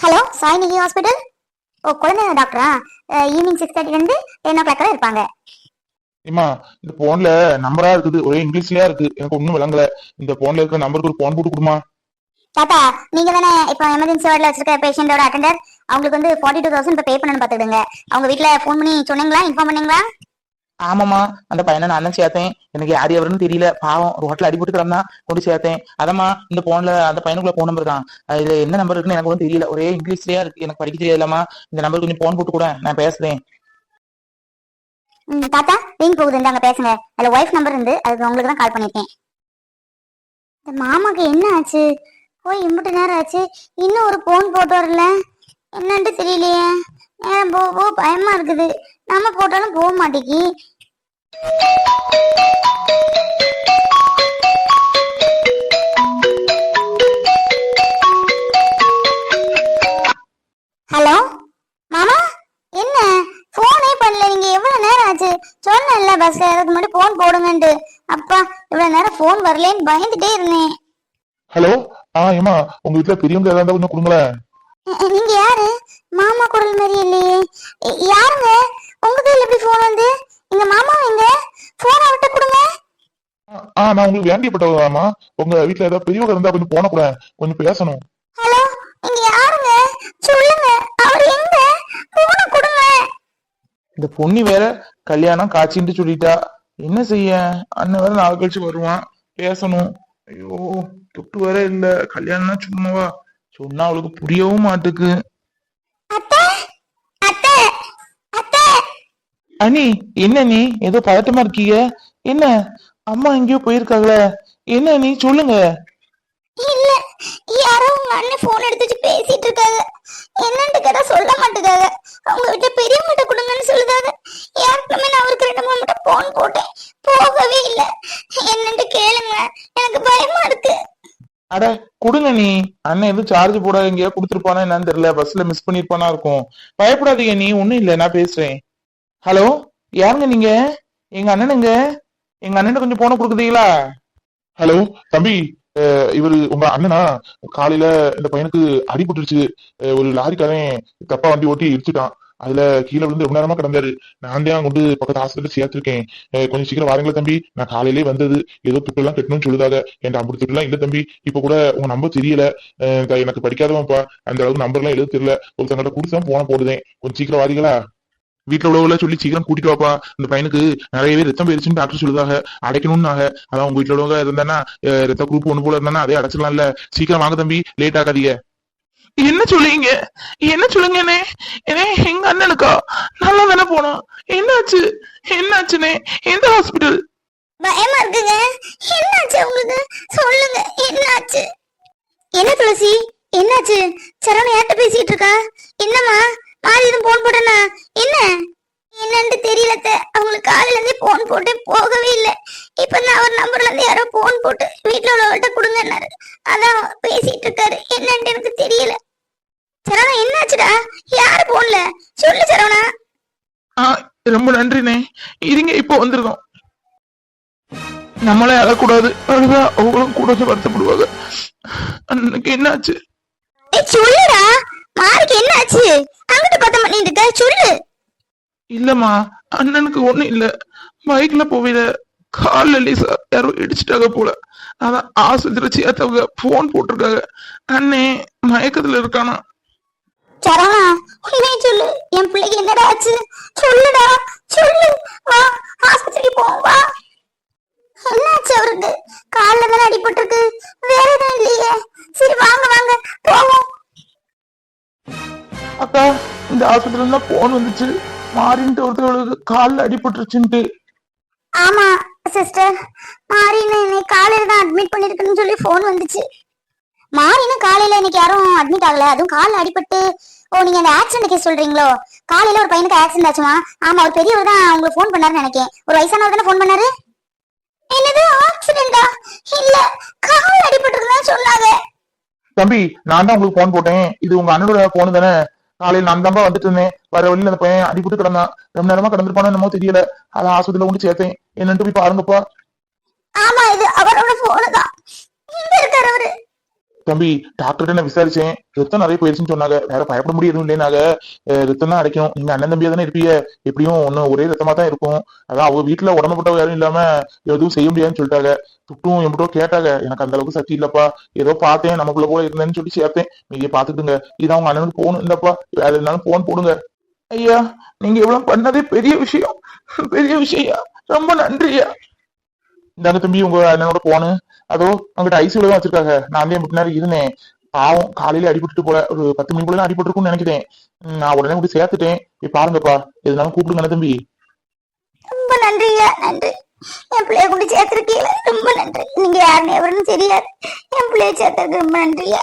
Hello Sainidhi hospital ஓ குழந்தை டாக்டரா ஈவினிங் சிக்ஸ் தேர்ட்டிலேருந்து டென் ஓ கிளாக் வரை இருப்பாங்க. ஏமா இந்த போன்ல நம்பரா இருக்குது. ஒரே இங்கிலீஷ்லயா இருக்கு எனக்கு ஒண்ணும் விளங்கல. இந்த போன்ல இருக்கிற நம்பருக்கு ஒரு போன் போட்டு கொடுமா. தாத்தா நீங்க தானே இப்போ எமர்ஜென்சி வார்டில் வச்சிருக்க பேஷண்டோட அட்டெண்டர் அவங்களுக்கு வந்து ஃபார்ட்டி டூ தௌசண்ட் இப்போ பே பண்ணணும் பார்த்துடுங்க அவங்க வீட்டில் ஃபோன் பண்ணி சொன்னீங்களா? இன்ஃபார்ம் பண்ணீங்களா? ஆமாமா அந்த பையனை நான் தான் சேர்த்தேன். எனக்கு யார் எவருன்னு தெரியல. பாவம் ரோட்ல அடிபட்டு கிடந்தான் கொண்டு சேர்த்தேன். அதம்மா இந்த போன்ல அந்த பையனுக்குள்ள போன் நம்பர் தான். இது என்ன நம்பர் இருக்குன்னு எனக்கு ஒன்றும் தெரியல. ஒரே இங்கிலீஷ்லயா இருக்கு. எனக்கு படிக்க தெரியாதுலாமா இந்த நம்பருக்கு கொஞ்சம் போன் போட்டு கூட நான் பேசுறேன். தாத்தா ரிங் போகுது. இந்தாங்க பேசுங்க. அதில் ஒய்ஃப் நம்பர் இருந்து அதுக்கு உங்களுக்கு தான் கால் பண்ணியிருக்கேன். இந்த மாமாக்கு என்ன ஆச்சு? போய் இம்புட்டு நேரம் ஆச்சு. இன்னும் ஒரு போன் போட்டு வரல. என்னன்ட்டு தெரியலையே. நேரம் போக போக பயமா இருக்குது. நம்ம போட்டாலும் போக மாட்டேங்கி ஹலோ? மாமா? என்ன? போனே பண்ணல. நீங்க எவ்வளவு நேரம் ஆச்சு? சொன்னேன்ல பஸ்ல ஏறதுக்கு முன்னாடி போன் போடுங்கன்ட்டு. அப்பா இவ்வளவு நேரம் போன் வரலேன்னு பயந்துட்டே இருந்தேன். ஹலோ? ஆ ஏமா உங்க வீட்டுல பெரியவங்க ஏதாவது இருந்தா கொடுங்களேன். நீங்க யாரு? மாமா குரல் மாதிரி இல்லையே. யாருங்க? உங்க கையில எப்படி போன் வந்து எங்க மாமா எங்க? போனை விட்டு கொடுங்க. ஆ, நான் உங்களுக்கு வேண்டியப்பட்டவதாமா உங்க வீட்டுல ஏதாவது பெரியவங்க இருந்தா கொஞ்சம் போன கூட கொஞ்சம் பேசணும். ஹலோ நீங்க யாருங்க? சொல்லுங்க அவர் எங்க? போனை கொடுங்க. இந்த பொண்ணு வேற கல்யாணம் காட்சின்ட்டு சொல்லிட்டா. என்ன செய்ய? அண்ணன் வேற நாள் கழிச்சு வருவான். பேசணும். ஐயோ தொட்டு வேற இல்ல. கல்யாணம்னா சும்மாவா? சொன்னா அவளுக்கு புரியவும் மாட்டுக்கு. அனி என்ன நீ ஏதோ பதட்டமா இருக்கீங்க? என்ன? அம்மா எங்கேயோ போயிருக்காங்களே. என்ன நீ சொல்லுங்க. இல்ல யாரோ உங்க அண்ணன் போன் எடுத்து பேசிட்டு இருக்காங்க. என்னன்னு கேட்டா சொல்ல மாட்டேங்காங்க அவங்க வீட்டுல பெரியவங்கிட்ட கொடுங்கன்னு சொல்லுதாங்க. ஏற்கனவே நான் அவருக்கு ரெண்டு மூணு மட்டும் போன் போட்டேன். போகவே இல்ல. என்னன்ட்டு கேளுங்க. எனக்கு பயமா இருக்கு. அட கொடுங்க நீ அண்ணன் எதுவும் சார்ஜ் போட எங்கேயா கொடுத்துருப்பானா என்னன்னு தெரியல. பஸ்ல மிஸ் பண்ணிருப்பானா இருக்கும். பயப்படாதீங்க நீ ஒண்ணும் இல்ல. நான் பேசுறேன். ஹலோ யாருங்க நீங்க? எங்க அண்ணனுங்க? எங்க அண்ணன் கொஞ்சம் போன கொடுக்குறீங்களா? ஹலோ தம்பி இவர் இவரு உங்க அண்ணனா? காலையில இந்த பையனுக்கு அடிபட்டுருச்சு ஒரு லாரிக்காரன் தப்பா வண்டி ஓட்டி இடிச்சுட்டான். அதுல கீழே விழுந்து ரொம்ப நேரமா கிடந்தாரு. நான் தான் கொண்டு பக்கத்து ஹாஸ்பிட்டல் சேர்த்திருக்கேன். கொஞ்சம் சீக்கிரம் வாருங்களா தம்பி. நான் காலையிலே வந்தது. ஏதோ துட்டு எல்லாம் கட்டணும்னு சொல்லுதாக என் அப்படி துட்டு எல்லாம் இல்ல தம்பி. இப்ப கூட உங்க நம்பர் தெரியல. எனக்கு படிக்காதவன்ப்பா. அந்த அளவுக்கு நம்பர் எல்லாம் எழுத தெரியல. ஒருத்தங்கிட்ட கொடுத்து போன போடுதேன். கொஞ்சம் சீக்கிரம் வாரீங்களா? வீட்டுல உள்ளவங்கள சொல்லி சீக்கிரம் கூட்டிட்டு வாப்பா. இந்த பையனுக்கு நிறையவே ரத்தம் போயிருச்சுன்னு டாக்டர் சொல்லுதாங்க. அடைக்கணும்னாங்க. அதான் உங்க வீட்டுல உள்ளவங்க இருந்தானா ரத்த குரூப் ஒண்ணு போல இருந்தானா அதே அடைச்சிடலாம்ல. சீக்கிரம் வாங்க தம்பி. லேட் ஆகாதீங்க. என்ன சொல்லுவீங்க என்ன சொல்லுங்க என்ன? ஏனே எங்க அண்ணனுக்கா? நல்லா தானே போனோம். என்னாச்சு? என்னாச்சுனே எந்த ஹாஸ்பிட்டல் பயமா இருக்குங்க. என்னாச்சு உங்களுக்கு? சொல்லுங்க. என்னாச்சு? என்ன துளசி? என்னாச்சு? சரவண யார்கிட்ட பேசிட்டு இருக்கா? என்னம்மா? மாறி எதுவும் போன் போட்டேன்னா? என்ன? என்னன்னு தெரியல. அவங்களுக்கு காலையில இருந்தே போன் போட்டு போகவே இல்லை. இப்ப நான் ஒரு நம்பர்ல இருந்து யாரோ போன் போட்டு வீட்டுல உள்ளவங்கள்ட்ட கொடுங்கன்னாரு. அதான் பேசிட்டு இருக்காரு. என்னன்னு எனக்கு தெரியல. சரவணா என்னாச்சுடா? யாரு போன்ல சொல்லு சரவணா. ஆ ரொம்ப நன்றிண்ணே. இருங்க இப்போ வந்திருக்கோம் நம்மளே அழக்கூடாது. அழுதா அவங்களும் கூட வருத்தப்படுவாங்க. அண்ணனுக்கு என்னாச்சு? சொல்லுடா. மாருக்கு என்னாச்சு? அங்கிட்டு பார்த்த பண்ணிட்டு சொல்லு. இல்லம்மா அண்ணனுக்கு ஒண்ணும் இல்ல. பைக்ல போவில கால்ல லேசா யாரோ இடிச்சிட்டாங்க போல. அதான் ஆஸ்பத்திரி சேர்த்தவங்க போன் போட்டிருக்காங்க. அண்ணே மயக்கத்துல இருக்கானா? சரவணா உண்மையை சொல்லு. என் பிள்ளைக்கு என்னடா ஆச்சு? சொல்லுடா சொல்லு. வா ஆஸ்பத்திரிக்கு போவோம் வா. என்னாச்சு அவருக்கு? கால்ல தானே அடிபட்டிருக்கு. வேற எதுவும் இல்லையே. சரி வாங்க வாங்க. போவோம். அக்கா இந்த ஹாஸ்பிட்டல் தான் போன் வந்துச்சு. மாறின்ட்டு ஒருத்தவங்களுக்கு கால்ல அடிபட்டுருச்சுன்ட்டு ஆமா சிஸ்டர் மாரின்னு இன்னைக்கு காலையில தான் அட்மிட் பண்ணிருக்குன்னு சொல்லி ஃபோன் வந்துச்சு. மாரின்னு காலையில இன்னைக்கு யாரும் அட்மிட் ஆகல. அதுவும் காலில் அடிபட்டு ஓ நீங்க அந்த ஆக்சிடென்ட் கேஸ் சொல்றீங்களோ? காலையில ஒரு பையனுக்கு ஆக்சிடென்ட் ஆச்சுமா? ஆமா ஒரு பெரியவர் தான் உங்களுக்கு ஃபோன் பண்ணாருன்னு நினைக்கிறேன் ஒரு வயசானவர் தானே ஃபோன் பண்ணாரு? என்னது ஆக்சிடென்டா இல்ல கால் அடிபட்டிருக்குன்னு சொன்னாங்க. தம்பி நான் தான் உங்களுக்கு போன் போட்டேன். இது உங்க அண்ணனோட போன் தானே? காலையில் நான் தான்ப்பா வந்துட்டு இருந்தேன். வர வழியில அந்த பையன் அடிபட்டு கிடந்தான். ரொம்ப நேரமா கிடந்திருப்பானோ என்னமோ தெரியல. அதை ஆஸ்பத்திரியில கொண்டு சேர்த்தேன். என்னன்ட்டு போய் பாருங்கப்பா. ஆமா இது அவரோட போனு தான். இங்க இருக்காரு அவரு. தம்பி டாக்டர்கிட்ட நான் விசாரிச்சேன். ரத்தம் நிறைய போயிருச்சுன்னு சொன்னாங்க. வேற பயப்பட முடியும் எதுவும் இல்லைனாங்க ரத்தம் தான் அடைக்கும் நீங்க அண்ணன் தம்பியா தானே இருப்பீங்க. எப்படியும் ஒன்னும் ஒரே ரத்தமா தான் இருக்கும். அதான் அவங்க வீட்டுல உடம்பு போட்டவங்க யாரும் இல்லாம எதுவும் செய்ய முடியாதுன்னு சொல்லிட்டாங்க. துட்டும் எம்பிட்டோ கேட்டாங்க. எனக்கு அந்த அளவுக்கு சக்தி இல்லப்பா. ஏதோ பார்த்தேன் நமக்குள்ள போல இருந்தேன்னு சொல்லி சேர்த்தேன். நீங்க பாத்துக்கிட்டுங்க இதான் உங்க அண்ணனுக்கு போகணும் இல்லப்பா வேற இருந்தாலும் போன் போடுங்க. ஐயா நீங்க எவ்வளவு பண்ணதே பெரிய விஷயம். பெரிய விஷயம். ரொம்ப நன்றியா. இந்தாங்க தம்பி உங்க அண்ணனோட போனேன் அதோ அங்கிட்ட ஐசியூல தான் வச்சிருக்காங்க. நான் தான் முன்னாடி இருந்தேன். பாவம் காலையில அடிபட்டுட்டு போல ஒரு பத்து மணி போல அடிபட்டுருக்கும்னு நினைக்கிறேன். நான் உடனே கூட சேர்த்துட்டேன். போய் பாருங்கப்பா எதுனாலும் கூப்பிடுங்க தம்பி. ரொம்ப நன்றியா நன்றி. என் பிள்ளைய கொண்டு சேர்த்திருக்கீங்கள ரொம்ப நன்றி. நீங்க யாருன்னு எவருன்னு தெரியாது. என் பிள்ளைய சேர்த்திருக்கு ரொம்ப நன்றியா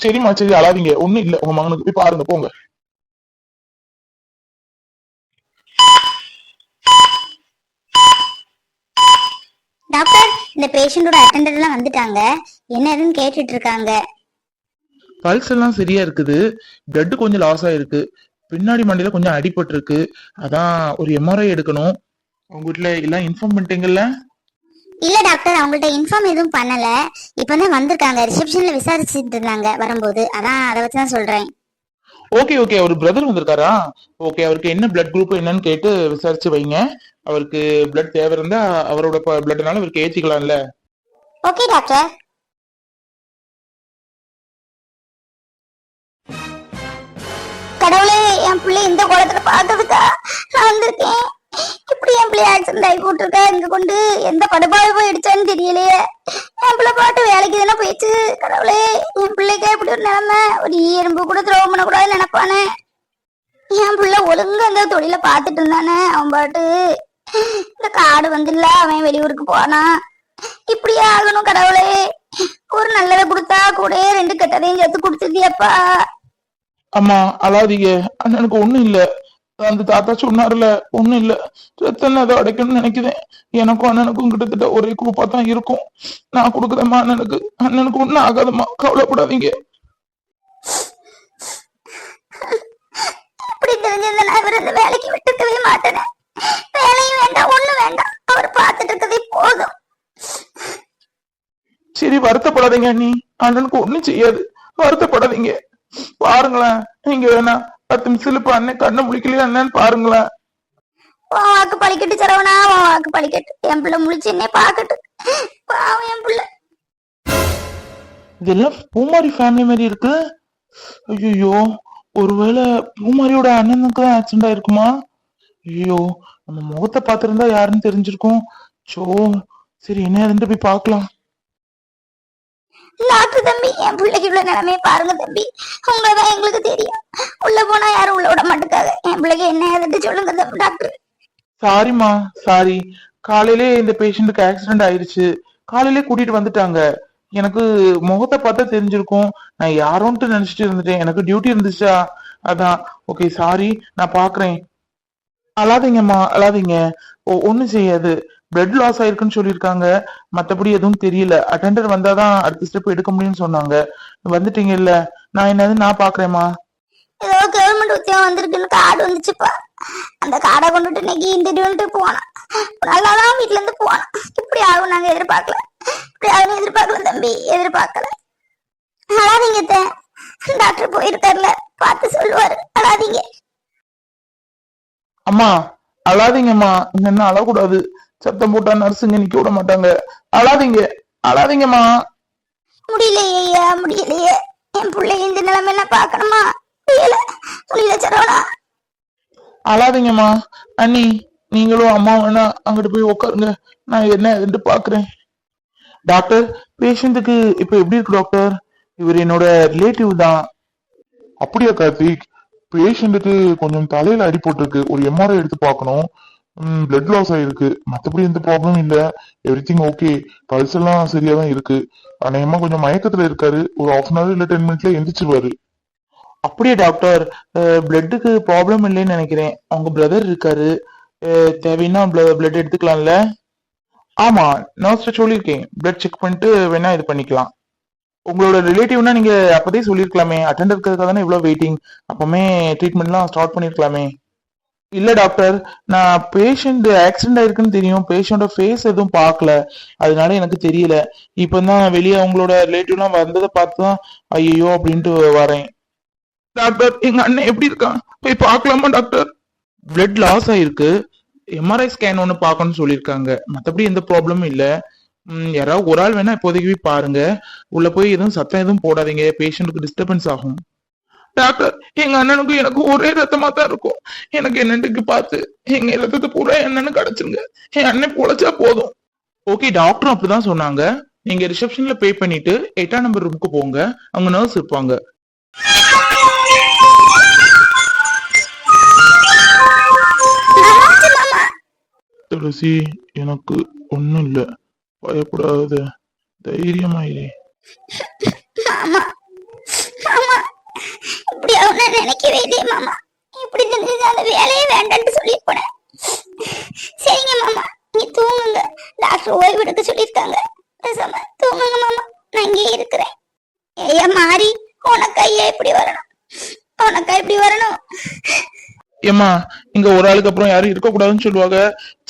சரிம்மா சரி அழாதீங்க. ஒண்ணும் இல்ல உங்க மகனுக்கு. போய் பாருங்க போங்க. டாக்டர் இந்த பேஷண்டோட அட்டெண்டர் எல்லாம் வந்துட்டாங்க. என்ன ஏதுன்னு கேட்டுட்டு இருக்காங்க பல்ஸ் எல்லாம் சரியா இருக்குது. பிளட் கொஞ்சம் லாஸ் ஆயிருக்கு. பின்னாடி மண்டியில கொஞ்சம் அடிபட்டு இருக்கு அதான் ஒரு எம்ஆர்ஐ எடுக்கணும். உங்க வீட்டுல எல்லாம் இன்ஃபார்ம் பண்ணிட்டீங்கல்ல? இல்ல டாக்டர் அவங்கள்ட்ட இன்ஃபார்ம் எதுவும் பண்ணல. இப்பதான் வந்திருக்காங்க. ரிசப்ஷன்ல விசாரிச்சுட்டு இருந்தாங்க வரும்போது. அதான் அதை வச்சு தான் சொல்றேன். ஓகே ஓகே அவர் பிரதர் வந்திருக்காரா? ஓகே அவருக்கு என்ன பிளட் குரூப் என்னன்னு கேட்டு விசாரிச்சு வைங்க. அவருக்கு பிளட் தேவை இருந்தா அவரோட பிளட்னால அவருக்கு ஏத்திக்கலாம்ல. ஓகே டாக்டர் கடவுளே என் பிள்ளை இந்த குளத்துல பார்த்ததுக்கா நான் வந்திருக்கேன். இப்படி என் பிள்ளை ஆக்சிடென்ட் ஆகி போட்டிருக்கா? இங்க கொண்டு எந்த படுபாடு போய் இடிச்சான்னு தெரியலையே. என் பிள்ளை பாட்டு வேலைக்கு தானே போயிடுச்சு. கடவுளே என் பிள்ளைக்கே இப்படி ஒரு நிலைமை. ஒரு எறும்பு கூட துரோகம் பண்ணக்கூடாதுன்னு நினைப்பானே. என் பிள்ளை ஒழுங்கா அந்த தொழில பார்த்துட்டு இருந்தானே அவன் பாட்டு. இந்த காடு வந்துல அவன் வெளியூருக்கு போனான் இப்படியே ஆகணும் கடவுளே. ஒரு நல்லதை கொடுத்தா கூட ரெண்டு கெட்டதையும் சேர்த்து கொடுத்துருதியப்பா அம்மா அழாதீங்க. அண்ணனுக்கு ஒண்ணும் இல்ல. அந்த தாத்தா சொன்னார்ல ஒண்ணும் இல்ல. ரத்தம் அதை அடைக்கணும்னு நினைக்கிறேன் எனக்கும் அண்ணனுக்கும் கிட்டத்தட்ட ஒரே குரூப்பா தான் இருக்கும். நான் கொடுக்குறேம்மா அண்ணனுக்கு. அண்ணனுக்கு ஒண்ணும் ஆகாதம்மா. கவலைப்படாதீங்க. இப்படி தெரிஞ்சிருந்தா நான் இவர் இந்த வேலைக்கு விட்டுக்கவே மாட்டேனே. வேலையும் வேண்டாம் ஒண்ணும் வேண்டாம். அவர் பார்த்துட்டு இருக்கதே போதும். சரி வருத்தப்படாதீங்க அண்ணி. அண்ணனுக்கு ஒண்ணும் செய்யாது. வருத்தப்படாதீங்க. பாருங்களேன் நீங்க வேணா பத்து நிமிஷத்துல இப்ப அண்ணன் கண்ணை முழிக்கலையா என்னன்னு பாருங்களேன். உன் வாக்கு பழிக்கட்டு சரவணா உன் வாக்கு பழிக்கட்டு. என் பிள்ளை முழிச்சு என்னை பார்க்கட்டு பாவம் என் பிள்ளை. இதெல்லாம் பூமாரி ஃபேமிலி மாதிரி இருக்கு? ஐயோ ஒருவேளை பூமாரியோட அண்ணனுக்கு தான் ஆக்சிடென்ட் ஆயிருக்குமா? ஐயோ நம்ம முகத்தை பார்த்திருந்தா யாருன்னு தெரிஞ்சிருக்கும். சோ சரி என்ன ஏதுன்ட்டு போய் பார்க்கலாம். டாக்டர் தம்பி என் பிள்ளைக்கு உள்ள நிலைமைய பாருங்க தம்பி. உங்களதான் எங்களுக்கு தெரியும். உள்ள போனா யாரும் உள்ள விட மாட்டேக்காங்க என் பிள்ளைக்கு என்ன ஏதுன்னு சொல்லுங்க தம்பி டாக்டர். சாரிம்மா சாரி காலையிலே இந்த பேஷண்ட்டுக்கு ஆக்சிடென்ட் ஆயிருச்சு காலையிலே கூட்டிட்டு வந்துட்டாங்க. எனக்கு முகத்தை பார்த்தா தெரிஞ்சிருக்கும். நான் யாரோன்ட்டு நினைச்சிட்டு இருந்துட்டேன். எனக்கு டியூட்டி இருந்துச்சா? அதான். ஓகே சாரி நான் பாக்குறேன். அழாதீங்கம்மா அழாதீங்க. ஓ ஒண்ணும் செய்யாது. பிளட் லாஸ் ஆயிருக்குன்னு சொல்லியிருக்காங்க. மத்தபடி எதுவும் தெரியல. அட்டெண்டர் வந்தாதான் அடுத்த ஸ்டெப் எடுக்க முடியும்னு சொன்னாங்க. வந்துட்டீங்க இல்ல நான் என்னது? நான் பாக்குறேம்மா. ஏதோ கவர்மெண்ட் உத்தியோகம் வந்திருக்குன்னு கார்டு வந்துச்சுப்பா அந்த கார்டை கொண்டுட்டு இன்னைக்கு இன்டர்வியூன்ட்டு போனோம். நல்லாதான் வீட்ல இருந்து போனோம். இப்படி ஆகும் நாங்க எதிர்பார்க்கல. இப்படி ஆகும் எதிர்பார்க்கல தம்பி. எதிர்பார்க்கல. அழாதீங்க. டாக்டர் போயிருக்காருல. பார்த்து சொல்லுவாரு. அழாதீங்க. அம்மா அழாதீங்கம்மா. என்ன அழக்கூடாது. சத்தம் போட்டா நர்ஸுங்க நிக்க விட மாட்டாங்க. அழாதீங்க. அழாதீங்கம்மா முடியலையே ஐயா முடியலையே. என் பிள்ளை இந்த நிலைமை என்ன பார்க்கணுமா? முடியல. முடியல சரவணா. அழாதீங்கம்மா அண்ணி நீங்களும் அம்மா வேணா அங்கிட்டு போய் உட்காருங்க நான் என்ன ஏதுன்ட்டு பாக்குறேன் டாக்டர் பேஷண்ட்டுக்கு இப்ப எப்படி இருக்கு டாக்டர்? இவர் என்னோட ரிலேட்டிவ் தான். அப்படியா கார்த்திக்? பேஷண்ட்டுக்கு கொஞ்சம் தலையில அடி போட்டிருக்கு. ஒரு எம்ஆர்ஐ எடுத்து பார்க்கணும். பிளட் லாஸ் ஆயிருக்கு. மத்தபடி எந்த ப்ராப்ளமும் இல்ல. எவ்ரி திங் ஓகே பல்ஸ் எல்லாம் சரியா தான் இருக்கு அநேகமா கொஞ்சம் மயக்கத்துல இருக்காரு. ஒரு ஹாஃப் அன் அவர் இல்ல டென் மினிட்ல எந்திரிச்சிருவாரு. அப்படியே டாக்டர் பிளட்டுக்கு ப்ராப்ளம் இல்லைன்னு நினைக்கிறேன். அவங்க பிரதர் இருக்காரு. அஹ், தேவைன்னா பிளட் எடுத்துக்கலாம்ல? ஆமா நர்ஸ்ட சொல்லியிருக்கேன். பிளட் செக் பண்ணிட்டு வேணா இது பண்ணிக்கலாம். உங்களோட ரிலேட்டிவ்னா நீங்க அப்பதே சொல்லியிருக்கலாமே. அட்டெண்டர் இருக்கிறதுக்காக தானே இவ்வளவு வெயிட்டிங் அப்பமே ட்ரீட்மெண்ட்லாம் ஸ்டார்ட் பண்ணிருக்கலாமே. இல்ல டாக்டர் நான் பேஷண்ட் ஆக்சிடென்ட் ஆயிருக்குன்னு தெரியும். பேஷண்டோட ஃபேஸ் எதுவும் பார்க்கல. அதனால எனக்கு தெரியல. இப்போ தான் வெளியே அவங்களோட ரிலேட்டிவ்லாம் வந்ததை பார்த்து தான் ஐயோ அப்படின்ட்டு வரேன். டாக்டர் எங்க அண்ணன் எப்படி இருக்கான்? போய் பார்க்கலாமா டாக்டர்? பிளட் லாஸ் ஆயிருக்கு. எம்ஆர்ஐ ஸ்கேன் ஒன்று பார்க்கணும்னு சொல்லியிருக்காங்க. மற்றபடி எந்த ப்ராப்ளமும் இல்லை. யாராவது ஒரு ஆள் வேணா இப்போதைக்கு போய் பாருங்க. உள்ள போய் எதுவும் சத்தம் எதுவும் போடாதீங்க. பேஷண்ட்டுக்கு டிஸ்டர்பன்ஸ் ஆகும். டாக்டர் எங்க அண்ணனுக்கும் எனக்கும் ஒரே ரத்தமா தான் இருக்கும். எனக்கு என்னன்னுக்கு பார்த்து எங்க ரத்தத்தை பூரா என்னன்னு கிடைச்சிருங்க என் அண்ணன் பொழைச்சா போதும். ஓகே டாக்டரும் அப்படிதான் சொன்னாங்க. நீங்க ரிசப்ஷன்ல பே பண்ணிட்டு எட்டாம் நம்பர் ரூமுக்கு போங்க. அவங்க நர்ஸ் இருப்பாங்க. துளசி எனக்கு ஒண்ணும் இல்ல. பயப்படாத. தைரியமாயிரே. இப்படி அவனை நினைக்கவே இல்லையே மாமா. இப்படி தெரிஞ்சது அந்த வேலையே வேண்டாம்னு சொல்லிட்டு போனேன். சரிங்க மாமா. நீ தூங்குங்க. டாக்டர் ஓய்வு எடுக்க சொல்லியிருக்காங்க. பேசாம தூங்குங்க மாமா. நான் இங்கே இருக்கிறேன். ஏய்யா மாறி. உனக்கா ஐயா இப்படி வரணும். உனக்கா இப்படி வரணும். ஏம்மா இங்க ஒரு ஆளுக்கு அப்புறம் யாரும் இருக்கக்கூடாதுன்னு சொல்லுவாங்க.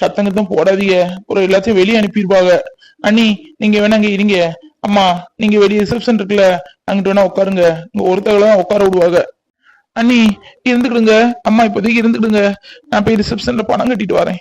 சத்தங்கத்தம் போடாதீங்க. ஒரு எல்லாத்தையும் வெளியே அனுப்பிடுவாங்க. அண்ணி நீங்க வேணாங்க இருங்க. அம்மா நீங்க வெளியே ரிசப்ஷன் இருக்குல்ல அங்கிட்டு வேணா உட்காருங்க. இங்க ஒருத்தவங்கள தான் உட்கார விடுவாங்க. அண்ணி இருந்துக்கிடுங்க. அம்மா இப்போதைக்கு இருந்துக்கிடுங்க. நான் போய் ரிசப்ஷன்ல பணம் கட்டிட்டு வரேன்.